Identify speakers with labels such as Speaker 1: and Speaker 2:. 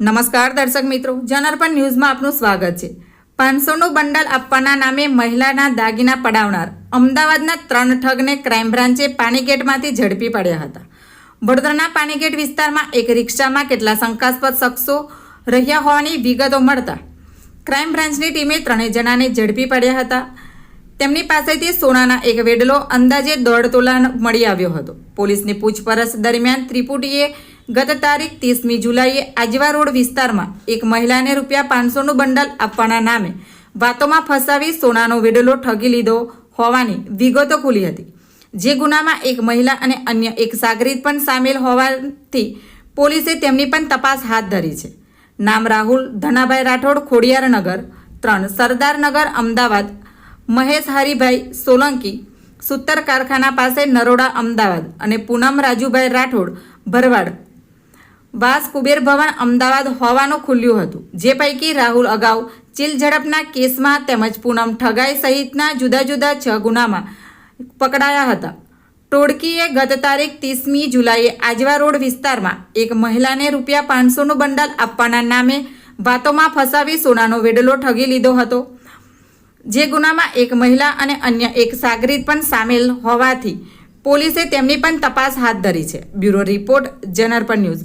Speaker 1: નમસ્કાર દર્શક મિત્રો જનરપન ન્યૂઝમાં આપનું સ્વાગત છે. પાંચસોનું બંડલ આપવાના નામે મહિલાના દાગીના પડાવનાર અમદાવાદના ત્રણ ઠગને ક્રાઇમ બ્રાન્ચે પાણીગેટમાંથી ઝડપી પડ્યા હતા. વડોદરાના પાણીગેટ વિસ્તારમાં એક રિક્ષામાં કેટલા શંકાસ્પદ શખ્સો રહ્યા હોવાની વિગતો મળતા ક્રાઇમ બ્રાન્ચની ટીમે ત્રણેય જણાને ઝડપી પડ્યા હતા. તેમની પાસેથી સોનાના એક વેડલો અંદાજે દોઢ તોલા મળી આવ્યો હતો. પોલીસની પૂછપરછ દરમિયાન ત્રિપુટીએ ગત તારીખ ત્રીસમી જુલાઈએ આજવા રોડ વિસ્તારમાં એક મહિલાને રૂપિયા પાંચસોનું બંડલ આપવાના નામે વાતોમાં ફસાવી સોનાનો વેડલો ઠગી લીધો હોવાની વિગતો ખુલી હતી. જે ગુનામાં એક મહિલા અને અન્ય એક સાગરીત પણ સામેલ હોવાથી પોલીસે તેમની પણ તપાસ હાથ ધરી છે. નામ રાહુલ, ધનાભાઈ રાઠોડ ખોડિયારનગર ત્રણ સરદારનગર અમદાવાદ, મહેશ હરિભાઈ સોલંકી સૂતર કારખાના પાસે નરોડા, અમદાવાદ અને પૂનમ રાજુભાઈ રાઠોડ ભરવાડ વાસ કુબેર ભવન અમદાવાદ હોવાનું ખુલ્યું હતું. જે પૈકી રાહુલ અગાઉ ચીલ ઝડપના કેસમાં તેમજ પૂનમ ઠગાઈ સહિતના જુદા જુદા છ ગુનામાં પકડાયા હતા. ટોળકીએ ગત તારીખ ત્રીસમી જુલાઈએ આજવા રોડ વિસ્તારમાં એક મહિલાને રૂપિયા પાંચસોનું બંડલ આપવાના નામે વાતોમાં ફસાવી સોનાનો વેડલો ઠગી લીધો હતો. જે ગુનામાં એક મહિલા અને અન્ય એક સાગરીત પણ સામેલ હોવાથી પોલીસે તેમની પણ તપાસ હાથ ધરી છે. બ્યુરો રિપોર્ટ જનરપન ન્યૂઝ.